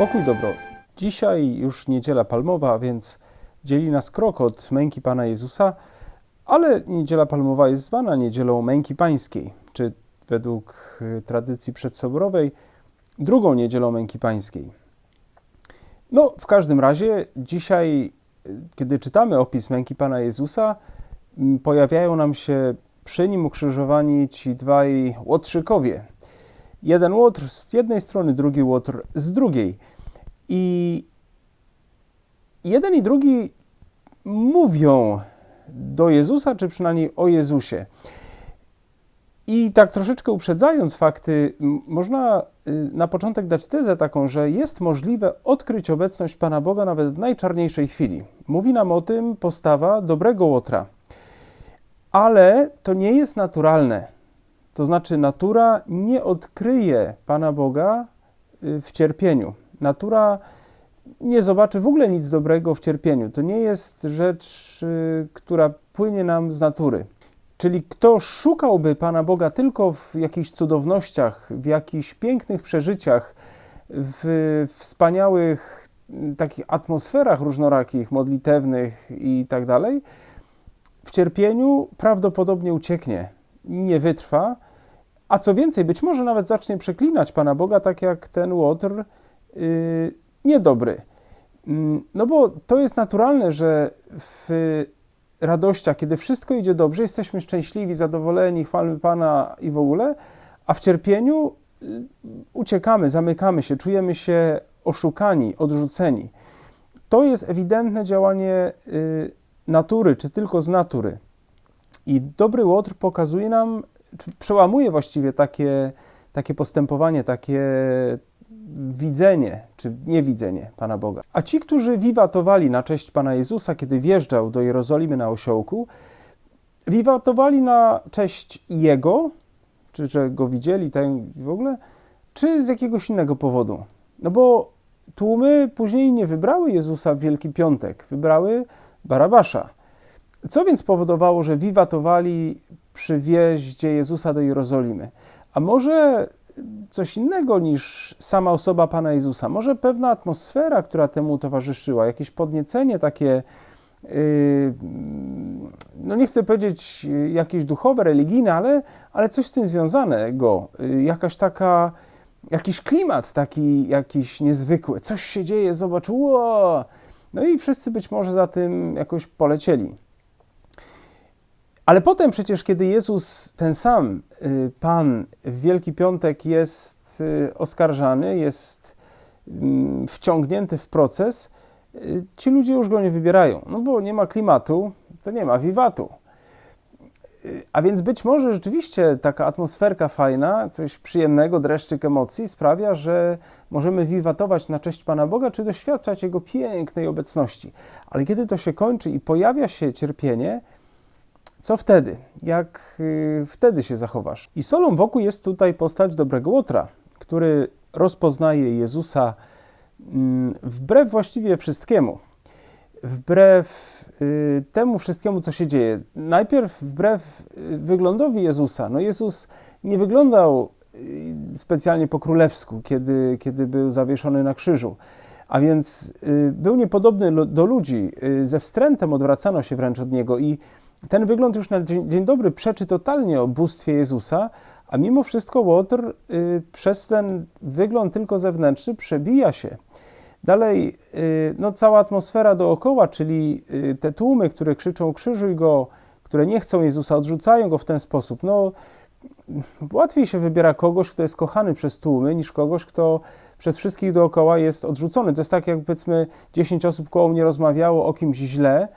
Pokój dobro. Dzisiaj już niedziela palmowa, więc dzieli nas krok od męki Pana Jezusa, ale niedziela palmowa jest zwana niedzielą męki pańskiej, czy według y, tradycji przedsoborowej drugą niedzielą męki pańskiej. No, w każdym razie dzisiaj, y, kiedy czytamy opis męki Pana Jezusa, m, pojawiają nam się przy nim ukrzyżowani ci dwaj łotrzykowie. Jeden łotr z jednej strony, drugi łotr z drugiej. I jeden i drugi mówią do Jezusa, czy przynajmniej o Jezusie. I tak troszeczkę uprzedzając fakty, można y, na początek dać tezę taką, że jest możliwe odkryć obecność Pana Boga nawet w najczarniejszej chwili. Mówi nam o tym postawa dobrego łotra. Ale to nie jest naturalne. To znaczy, natura nie odkryje Pana Boga y, w cierpieniu. Natura nie zobaczy w ogóle nic dobrego w cierpieniu. To nie jest rzecz, y, która płynie nam z natury. Czyli kto szukałby Pana Boga tylko w jakichś cudownościach, w jakichś pięknych przeżyciach, w wspaniałych mm, takich atmosferach różnorakich, modlitewnych i tak dalej, w cierpieniu prawdopodobnie ucieknie, nie wytrwa, a co więcej, być może nawet zacznie przeklinać Pana Boga, tak jak ten łotr niedobry. Mm, No bo to jest naturalne, że w radościach, kiedy wszystko idzie dobrze, jesteśmy szczęśliwi, zadowoleni, chwalmy Pana i w ogóle, a w cierpieniu y, uciekamy, zamykamy się, czujemy się oszukani, odrzuceni. To jest ewidentne działanie y, natury, czy tylko z natury. I dobry łotr pokazuje nam, przełamuje właściwie takie, takie postępowanie, takie widzenie, czy niewidzenie Pana Boga. A ci, którzy wiwatowali na cześć Pana Jezusa, kiedy wjeżdżał do Jerozolimy na osiołku, wiwatowali na cześć Jego, czy że go widzieli ten w ogóle, czy z jakiegoś innego powodu. No bo tłumy później nie wybrały Jezusa w Wielki Piątek, wybrały Barabasza. Co więc powodowało, że wiwatowali przy wjeździe Jezusa do Jerozolimy? A może coś innego niż sama osoba Pana Jezusa? Może pewna atmosfera, która temu towarzyszyła, jakieś podniecenie takie, yy, no nie chcę powiedzieć yy, jakieś duchowe, religijne, ale, ale coś z tym związanego, yy, jakaś taka, jakiś klimat taki jakiś niezwykły, coś się dzieje, zobacz! No i wszyscy być może za tym jakoś polecieli. Ale potem przecież, kiedy Jezus, ten sam y, Pan w Wielki Piątek jest y, oskarżany, jest mm, wciągnięty w proces, y, ci ludzie już go nie wybierają. No bo nie ma klimatu, to nie ma wiwatu. A więc być może rzeczywiście taka atmosferka fajna, coś przyjemnego, dreszczyk emocji sprawia, że możemy wiwatować na cześć Pana Boga, czy doświadczać Jego pięknej obecności. Ale kiedy to się kończy i pojawia się cierpienie, co wtedy? Jak y, wtedy się zachowasz? I solą wokół jest tutaj postać dobrego łotra, który rozpoznaje Jezusa mm, wbrew właściwie wszystkiemu. Wbrew y, temu wszystkiemu, co się dzieje. Najpierw wbrew y, wyglądowi Jezusa. No Jezus nie wyglądał specjalnie po królewsku, kiedy, kiedy był zawieszony na krzyżu. A więc był niepodobny do ludzi. Ze wstrętem odwracano się wręcz od niego i ten wygląd już na dzień, dobry przeczy totalnie o bóstwie Jezusa, a mimo wszystko Łotr y, przez ten wygląd tylko zewnętrzny przebija się. Dalej, y, no cała atmosfera dookoła, czyli y, te tłumy, które krzyczą krzyżuj go, które nie chcą Jezusa, odrzucają go w ten sposób. No, łatwiej się wybiera kogoś, kto jest kochany przez tłumy, niż kogoś, kto przez wszystkich dookoła jest odrzucony. To jest tak, jak powiedzmy 10 osób koło mnie rozmawiało o kimś źle,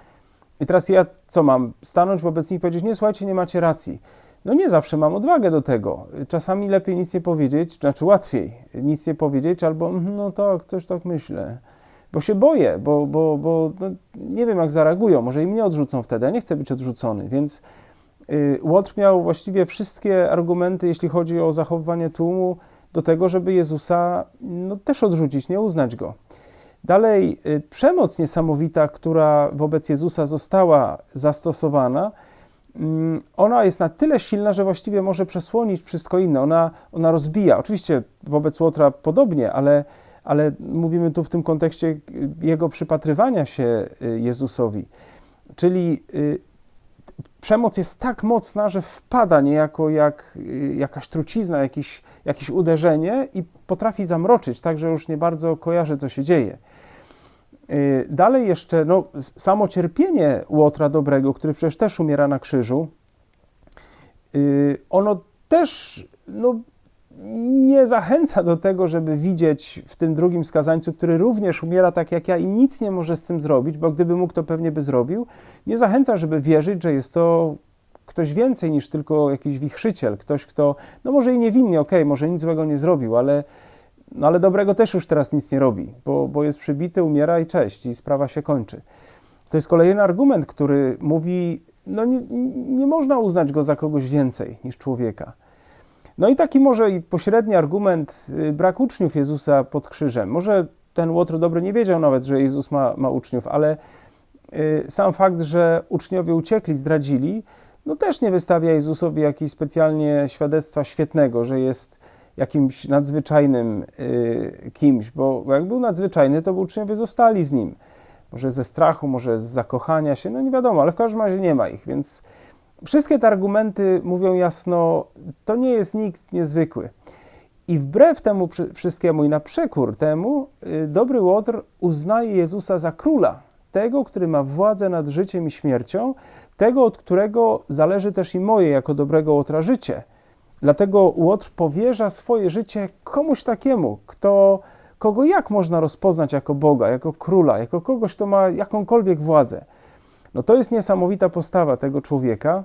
i teraz ja co mam? Stanąć wobec nich i powiedzieć, nie, słuchajcie, nie macie racji. No nie zawsze mam odwagę do tego. Czasami lepiej nic nie powiedzieć, znaczy łatwiej nic nie powiedzieć, albo "Mhm, no tak, też tak myślę. Bo się boję, bo, bo, bo no, nie wiem jak zareagują, może i mnie odrzucą wtedy, ja nie chcę być odrzucony, więc y, Łotr miał właściwie wszystkie argumenty, jeśli chodzi o zachowywanie tłumu, do tego, żeby Jezusa no, też odrzucić, nie uznać go. Dalej, y, przemoc niesamowita, która wobec Jezusa została zastosowana, mm, ona jest na tyle silna, że właściwie może przesłonić wszystko inne. Ona, ona rozbija. Oczywiście wobec Łotra podobnie, ale, ale mówimy tu w tym kontekście jego przypatrywania się Jezusowi. Czyli przemoc jest tak mocna, że wpada niejako jak jakaś trucizna, jakieś, jakieś uderzenie i potrafi zamroczyć, tak że już nie bardzo kojarzy, co się dzieje. Y, dalej jeszcze no, samo cierpienie Łotra Dobrego, który przecież też umiera na krzyżu, y, ono też no, nie zachęca do tego, żeby widzieć w tym drugim skazańcu, który również umiera tak jak ja i nic nie może z tym zrobić, bo gdyby mógł, to pewnie by zrobił. Nie zachęca, żeby wierzyć, że jest to ktoś więcej niż tylko jakiś wichrzyciel, ktoś, kto, no może i niewinny, okej, okay, może nic złego nie zrobił, ale no ale dobrego też już teraz nic nie robi, bo, bo jest przybity, umiera i cześć, i sprawa się kończy. To jest kolejny argument, który mówi, no nie, nie można uznać go za kogoś więcej niż człowieka. No i taki może i pośredni argument y, brak uczniów Jezusa pod krzyżem. Może ten Łotr dobry nie wiedział nawet, że Jezus ma, ma uczniów, ale y, sam fakt, że uczniowie uciekli, zdradzili, no też nie wystawia Jezusowi jakiegoś specjalnie świadectwa świetnego, że jest jakimś nadzwyczajnym y, kimś, bo jak był nadzwyczajny, to uczniowie zostali z nim. Może ze strachu, może z zakochania się, no nie wiadomo, ale w każdym razie nie ma ich, więc wszystkie te argumenty mówią jasno, to nie jest nikt niezwykły. I wbrew temu wszystkiemu i na przekór temu, y, dobry Łotr uznaje Jezusa za króla, tego, który ma władzę nad życiem i śmiercią, tego, od którego zależy też i moje jako dobrego Łotra życie – Dlatego Łotr powierza swoje życie komuś takiemu, kto, kogo jak można rozpoznać jako Boga, jako króla, jako kogoś, kto ma jakąkolwiek władzę. No to jest niesamowita postawa tego człowieka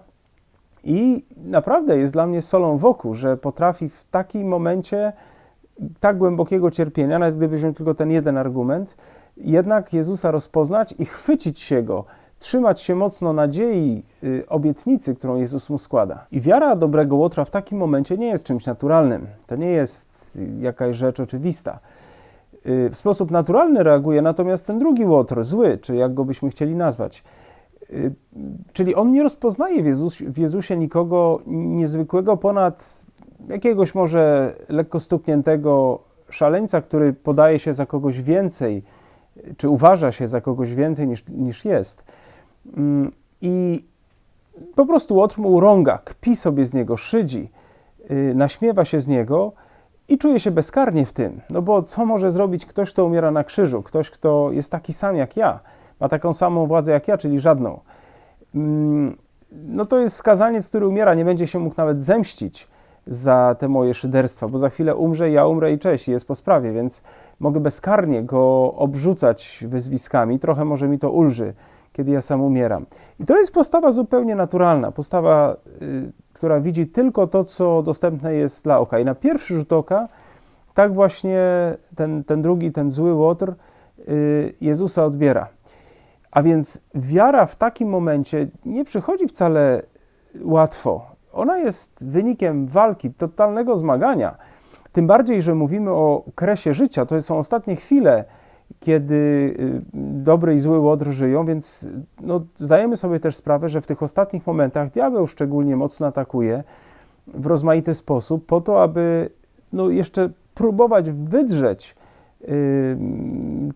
i naprawdę jest dla mnie solą wokół, że potrafi w takim momencie tak głębokiego cierpienia, nawet gdyby tylko ten jeden argument, jednak Jezusa rozpoznać i chwycić się Go, trzymać się mocno nadziei, y, obietnicy, którą Jezus mu składa. I wiara dobrego Łotra w takim momencie nie jest czymś naturalnym. To nie jest y, jakaś rzecz oczywista. Y, w sposób naturalny reaguje natomiast ten drugi Łotr, zły, czy jak go byśmy chcieli nazwać. Czyli on nie rozpoznaje w, Jezus, w Jezusie nikogo niezwykłego ponad jakiegoś może lekko stukniętego szaleńca, który podaje się za kogoś więcej, czy uważa się za kogoś więcej niż, niż jest. Mm, I po prostu Łotr mu urąga, kpi sobie z niego, szydzi, y, naśmiewa się z niego i czuje się bezkarnie w tym. No bo co może zrobić ktoś, kto umiera na krzyżu? Ktoś, kto jest taki sam jak ja, ma taką samą władzę jak ja, czyli żadną. Mm, no to jest skazaniec, który umiera, nie będzie się mógł nawet zemścić za te moje szyderstwa, bo za chwilę umrze, ja umrę i cześć, jest po sprawie, więc mogę bezkarnie go obrzucać wyzwiskami, trochę może mi to ulży, kiedy ja sam umieram. I to jest postawa zupełnie naturalna, postawa, y, która widzi tylko to, co dostępne jest dla oka. I na pierwszy rzut oka, tak właśnie ten, ten drugi, ten zły łotr y, Jezusa odbiera. A więc wiara w takim momencie nie przychodzi wcale łatwo. Ona jest wynikiem walki, totalnego zmagania. Tym bardziej, że mówimy o kresie życia, to są ostatnie chwile kiedy y, dobry i zły łotr żyją, więc no, zdajemy sobie też sprawę, że w tych ostatnich momentach diabeł szczególnie mocno atakuje w rozmaity sposób, po to, aby no, jeszcze próbować wydrzeć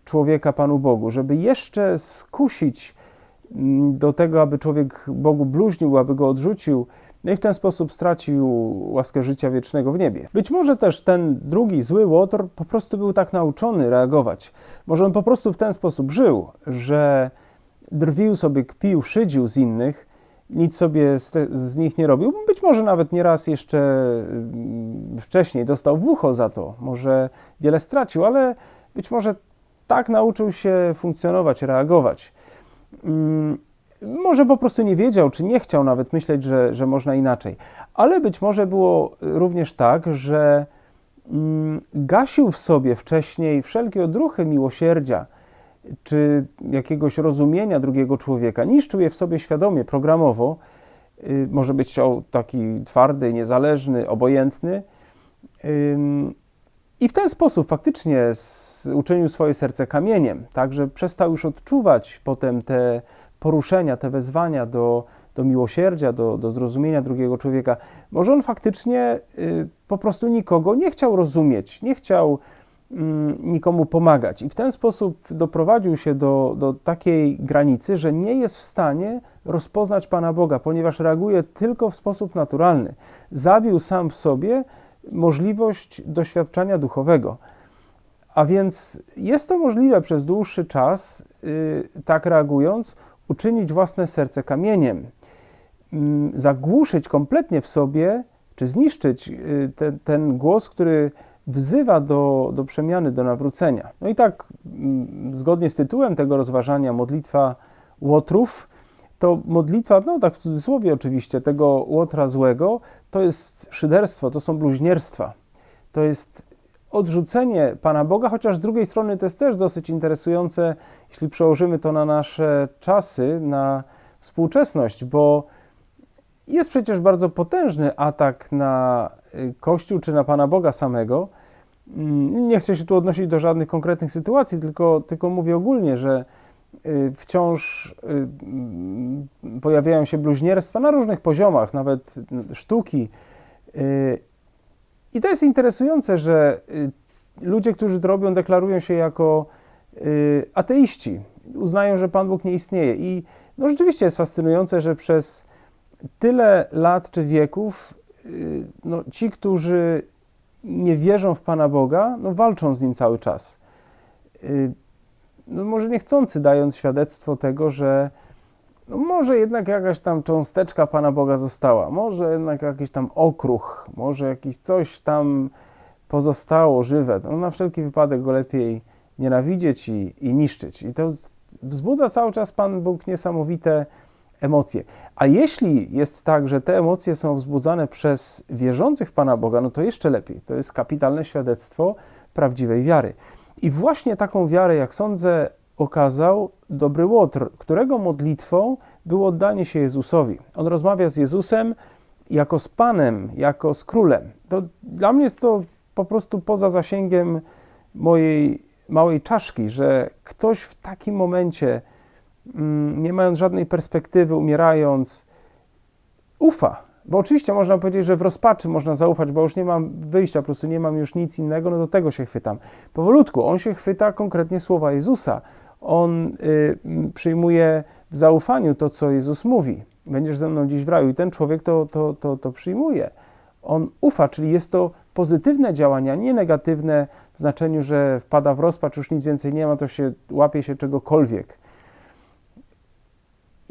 człowieka Panu Bogu, żeby jeszcze skusić y, do tego, aby człowiek Bogu bluźnił, aby go odrzucił, no i w ten sposób stracił łaskę życia wiecznego w niebie. Być może też ten drugi zły Łotr po prostu był tak nauczony reagować. Może on po prostu w ten sposób żył, że drwił sobie, kpił, szydził z innych, nic sobie z, te, z, nich nie robił. Być może nawet nieraz jeszcze mm, wcześniej dostał w ucho za to, może wiele stracił, ale być może tak nauczył się funkcjonować, reagować. Mm, może po prostu nie wiedział, czy nie chciał nawet myśleć, że, że można inaczej. Ale być może było również tak, że mm, gasił w sobie wcześniej wszelkie odruchy miłosierdzia czy jakiegoś rozumienia drugiego człowieka, niszczył je w sobie świadomie, programowo. Y, może być taki twardy, niezależny, obojętny. I w ten sposób faktycznie uczynił swoje serce kamieniem, tak, że przestał już odczuwać potem te poruszenia, te wezwania do, do miłosierdzia, do, do zrozumienia drugiego człowieka. Może on faktycznie y, po prostu nikogo nie chciał rozumieć, nie chciał nikomu pomagać. I w ten sposób doprowadził się do, do takiej granicy, że nie jest w stanie rozpoznać Pana Boga, ponieważ reaguje tylko w sposób naturalny. Zabił sam w sobie możliwość doświadczania duchowego. A więc jest to możliwe przez dłuższy czas, yy, tak reagując, uczynić własne serce kamieniem, yy, zagłuszyć kompletnie w sobie, czy zniszczyć yy, te, ten głos, który wzywa do, do przemiany, do nawrócenia. No i tak, mm, zgodnie z tytułem tego rozważania, modlitwa łotrów, to modlitwa, no tak w cudzysłowie oczywiście, tego łotra złego, to jest szyderstwo, to są bluźnierstwa. To jest odrzucenie Pana Boga, chociaż z drugiej strony to jest też dosyć interesujące, jeśli przełożymy to na nasze czasy, na współczesność, bo jest przecież bardzo potężny atak na Kościół czy na Pana Boga samego. Mm, nie chcę się tu odnosić do żadnych konkretnych sytuacji, tylko, tylko mówię ogólnie, że y, wciąż y, mm, pojawiają się bluźnierstwa na różnych poziomach, nawet sztuki. I to jest interesujące, że ludzie, którzy to robią, deklarują się jako ateiści, uznają, że Pan Bóg nie istnieje. I no, rzeczywiście jest fascynujące, że przez tyle lat czy wieków y, no, ci, którzy nie wierzą w Pana Boga, no, walczą z Nim cały czas. Y, no, może niechcący dając świadectwo tego, że no, może jednak jakaś tam cząsteczka Pana Boga została, może jednak jakiś tam okruch, może jakiś coś tam pozostało żywe. No, na wszelki wypadek go lepiej nienawidzieć i, i niszczyć. I to wzbudza cały czas Pan Bóg niesamowite emocje. A jeśli jest tak, że te emocje są wzbudzane przez wierzących Pana Boga, no to jeszcze lepiej. To jest kapitalne świadectwo prawdziwej wiary. I właśnie taką wiarę, jak sądzę, okazał dobry Łotr, którego modlitwą było oddanie się Jezusowi. On rozmawia z Jezusem jako z Panem, jako z Królem. To dla mnie jest to po prostu poza zasięgiem mojej małej czaszki, że ktoś w takim momencie nie mając żadnej perspektywy, umierając, ufa. Bo oczywiście można powiedzieć, że w rozpaczy można zaufać, bo już nie mam wyjścia, po prostu nie mam już nic innego, no do tego się chwytam. Powolutku, on się chwyta konkretnie słowa Jezusa. On y, przyjmuje w zaufaniu to, co Jezus mówi. Będziesz ze mną dziś w raju. I ten człowiek to, to, to, to przyjmuje. On ufa, czyli jest to pozytywne działania, nie negatywne w znaczeniu, że wpada w rozpacz, już nic więcej nie ma, to się łapie się czegokolwiek.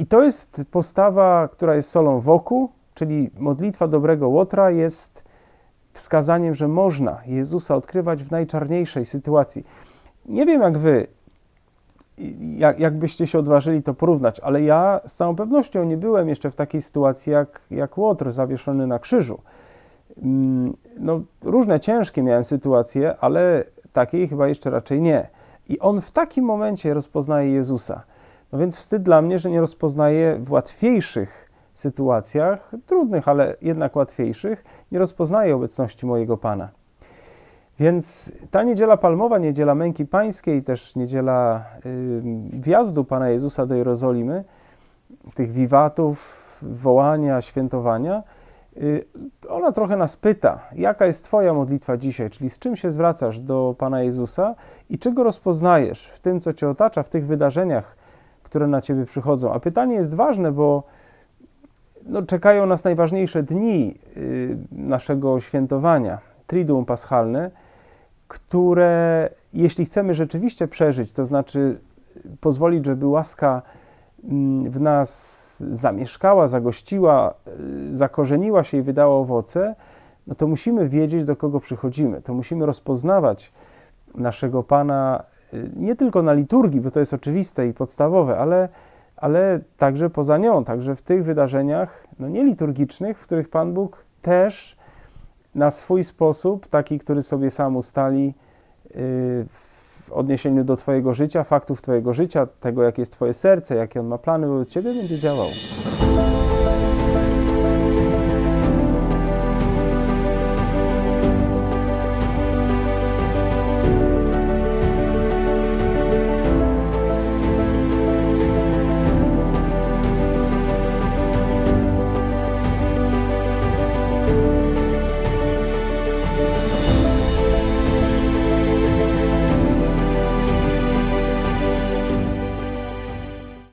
I to jest postawa, która jest solą wokół, czyli modlitwa dobrego Łotra jest wskazaniem, że można Jezusa odkrywać w najczarniejszej sytuacji. Nie wiem jak wy, jak, jakbyście się odważyli to porównać, ale ja z całą pewnością nie byłem jeszcze w takiej sytuacji jak, jak Łotr zawieszony na krzyżu. Mm, no, różne ciężkie miałem sytuacje, ale takiej chyba jeszcze raczej nie. I on w takim momencie rozpoznaje Jezusa. No więc wstyd dla mnie, że nie rozpoznaję w łatwiejszych sytuacjach, trudnych, ale jednak łatwiejszych, nie rozpoznaję obecności mojego Pana. Więc ta niedziela palmowa, niedziela męki pańskiej, też niedziela y, wjazdu Pana Jezusa do Jerozolimy, tych wiwatów, wołania, świętowania, y, ona trochę nas pyta, jaka jest Twoja modlitwa dzisiaj, czyli z czym się zwracasz do Pana Jezusa i czego rozpoznajesz w tym, co Cię otacza, w tych wydarzeniach, które na ciebie przychodzą. A pytanie jest ważne, bo no, czekają nas najważniejsze dni y, naszego świętowania, Triduum Paschalne, które jeśli chcemy rzeczywiście przeżyć, to znaczy pozwolić, żeby łaska mm, w nas zamieszkała, zagościła, y, zakorzeniła się i wydała owoce, no to musimy wiedzieć, do kogo przychodzimy. To musimy rozpoznawać naszego Pana nie tylko na liturgii, bo to jest oczywiste i podstawowe, ale, ale także poza nią, także w tych wydarzeniach no nie liturgicznych, w których Pan Bóg też na swój sposób, taki, który sobie sam ustali yy, w odniesieniu do Twojego życia, faktów Twojego życia, tego, jakie jest Twoje serce, jakie On ma plany wobec Ciebie, będzie działał.